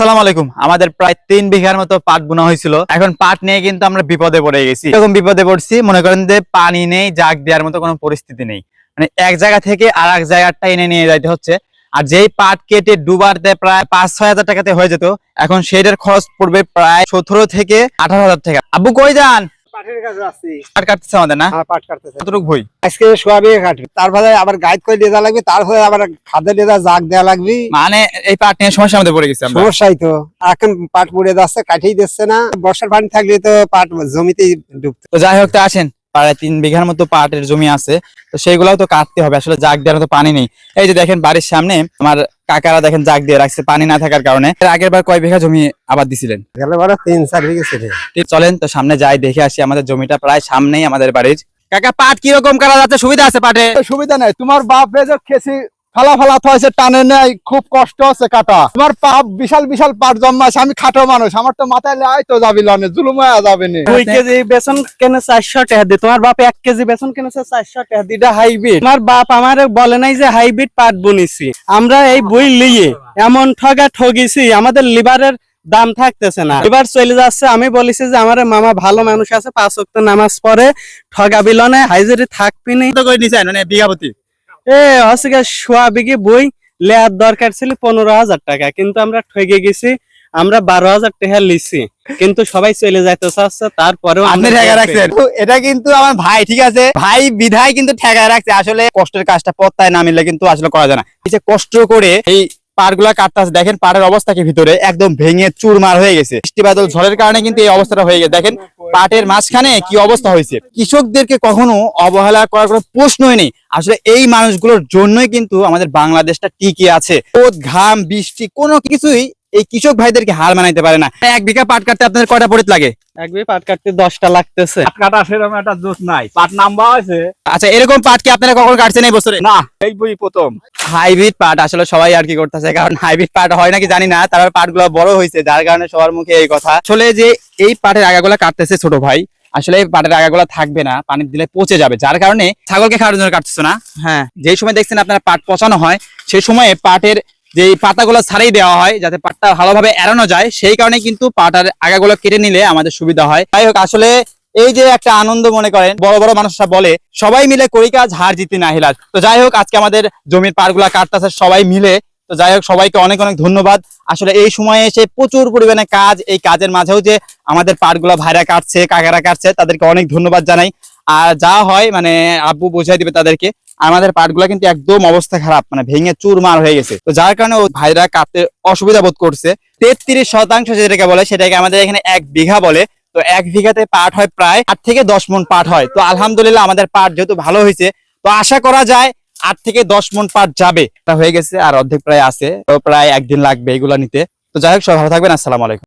আসসালামু আলাইকুম। আমাদের প্রায় তিন বিঘার মতো পাট বোনা হয়েছিল। এখন পাট নিয়ে কিন্তু আমরা বিপদে পড়ে গেছি। এরকম বিপদে পড়ছি, মনে করেন যে পানি নেই, জাগ দেওয়ার মতো কোনো পরিস্থিতি নেই। মানে এক জায়গা থেকে আর এক জায়গাটা এনে নিয়ে যাইতে হচ্ছে। আর যেই পাট কেটে ডুবারতে প্রায় পাঁচ, ছয় হাজার টাকাতে হয়ে যেত। এখন সেটার খরচ পড়বে প্রায় সতেরো থেকে আঠারো হাজার টাকা। আব্বু কই যান? পাটের কাছে আসছি পাট কাটতেছে আমাদের না? হ্যাঁ পাট কাটতেছে। কতটুকু ভই? আজকে সোয়াবিন কাটবে তারপরে আবার গাইড করে লাগবে তারপরে আবার খাদ্য জাগ দেওয়া লাগবে। মানে এই পাট নিয়ে সমস্যা আমাদের পড়ে গেছে সমস্যাই তো। এখন পাট পড়ে যাচ্ছে কাটিয়ে দিচ্ছে না। বর্ষার পানি থাকলে তো পাট জমিতেই ডুবতো। তো যাই হোক তো আসেন। প্রায় তিন বিঘার মতো পাটের জমি আছে। তো সেইগুলাও তো কাটতে হবে আসলে জাগ দেওয়ার মতো পানি নেই। এই যে দেখেন বাড়ির সামনে আমার কাকারা দেখেন জাগ দিয়ে রাখছে পানি না থাকার কারণে। আগের বার কয় বিঘা জমি আবার দিছিলেন? তিন চার বিঘে ঠিক চলেন তো সামনে যাই দেখে আসি আমাদের জমিটা প্রায় সামনেই আমাদের বাড়ির। কাকা পাট কীরকম করা যাচ্ছে? সুবিধা আছে পাটে? সুবিধা নাই তোমার বাপ বেজ খেসি ফালা ফালা হয়েছে টানে নেয় খুব কষ্ট আছে কাটা। তোমার পাপ বিশাল বিশাল পাট জন্মাছে আমি খাটো মানুষ আমার তো মাথায় লাই তো যাবি লনে জুলুম যাবে নি। দুই কেজি বেসন কেনে চারশো টাকা দি তোমার বাপ এক কেজি বেসন কেনেছে চারশো টাকা দি এটা হাইব্রিড। তোমার বাপ আমার বলে নাই যে হাইব্রিড পাট বুনিছি। আমরা এই বই লিয়ে এমন ঠগা ঠগিছি আমাদের লিভারের দাম থাকতেছে না। এবার চলে যাচ্ছে আমি বলেছি যে আমার মামা ভালো মানুষ আছে পাঁচ ওয়াক্ত নামাজ পড়ে ঠগা বিলনে হাইজেরি থাকবি নি। মানে বিঘাপতি? এ হচ্ছে সোয়া বিঘে বই লেয়ার দরকার ছিল পনেরো হাজার টাকা কিন্তু আমরা ঠকে গেছি আমরা বারো হাজার টাকা লিছি কিন্তু সবাই চলে যাইতে চাচ্ছে তারপরেও এটা কিন্তু আমার ভাই ঠিক আছে? ভাই বিধায় কিন্তু ঠেকায় রাখছে আসলে কষ্টের কাজটা পত্তায় নামিলে কিন্তু আসলে করা যায় না। এই যে কষ্ট করে এই পাড়গুলা কাটতেছে দেখেন পাড়ের অবস্থা কি ভিতরে? একদম ভেঙে চুরমার হয়ে গেছে। বৃষ্টি বাদল ঝড়ের কারণে কিন্তু এই অবস্থাটা হয়ে গেছে। দেখেন পাটের মাঝখানে কি অবস্থা হয়েছে? কৃষকদেরকে কখনো অবহেলা করার কোনো প্রশ্নই নেই। আসলে এই মানুষগুলোর জন্যই কিন্তু আমাদের বাংলাদেশটা টিকে আছে। ঘাম, বৃষ্টি, কোনো কিছুই এই কৃষক ভাইদেরকে হার মানাইতে পারে না। এক বিঘা পাট কাটতে আপনাদের কয়টা পরিত লাগে? এক বিঘে পাট কাটতে দশটা লাগতেছে। কাটা সেরকম একটা জোশ নাই। পাট নাম্বার আছে আচ্ছা এরকম পাট কি আপনারা কখন কাটছেন এই বছরে? না এই বই প্রথম। হাইব্রিড পাট আসলে সবাই আর কি করতেছে কারণ হাইব্রিড পাট হয় নাকি জানি না তার পাটগুলো বড় হয়েছে যার কারণে সবার মুখে এই কথা। আসলে যে এই পাটের আগাগুলা কাটতেছে ছোট ভাই আসলে এই পাটের আগাগুলা থাকবে না পানি দিলে পচে যাবে যার কারণে ছাগলকে খাওয়ার জন্য কাটতেছে না? হ্যাঁ। যেই সময় দেখছেন আপনারা পাট পচানো হয় সেই সময়ে পাটের যে পাতাগুলো ছাড়াই দেওয়া হয়, যাতে পাটটা ভালোভাবে এড়ানো যায়, সেই কারণে কিন্তু পাটার আগাগুলো কেটে নিলে আমাদের সুবিধা হয়। যাই হোক, আসলে এই যে একটা আনন্দ মনে করেন, বড় বড় মানুষরা বলে, সবাই মিলে করি কাজ হার জিতি না হিলাস তো যাই হোক, আজকে আমাদের জমির পাড়গুলা কাটতেছে সবাই মিলে। তো যাই হোক, সবাইকে অনেক অনেক ধন্যবাদ। আসলে এই সময়ে এসে প্রচুর পরিমাণে কাজ, এই কাজের মাঝেও যে আমাদের পাড়গুলা ভাইরা কাটছে, কাকারা কাটছে, তাদেরকে অনেক ধন্যবাদ জানাই। আর যা হয় মানে আব্বু বোঝাই দিবে তাদেরকে। আমাদের পাটগুলা কিন্তু একদম অবস্থা খারাপ মানে ভেঙে চুরমার হয়ে গেছে। তো যার কারণে ভাইরা কাটতে অসুবিধা বোধ করছে। তেত্রিশ শতাংশ যেটাকে বলে, সেটাকে আমাদের এখানে এক বিঘা বলে। তো এক বিঘাতে পাট হয় প্রায় আট থেকে দশ মন পাট হয়। তো আলহামদুলিল্লাহ আমাদের পাট যেহেতু ভালো হয়েছে, তো আশা করা যায় আট থেকে দশ মন পাট যাবে। তা হয়ে গেছে আর অর্ধেক প্রায় আছে, তো প্রায় একদিন লাগবে এগুলা নিতে। তো যাই হোক, সবাই ভালো থাকবেন, আসসালামু আলাইকুম।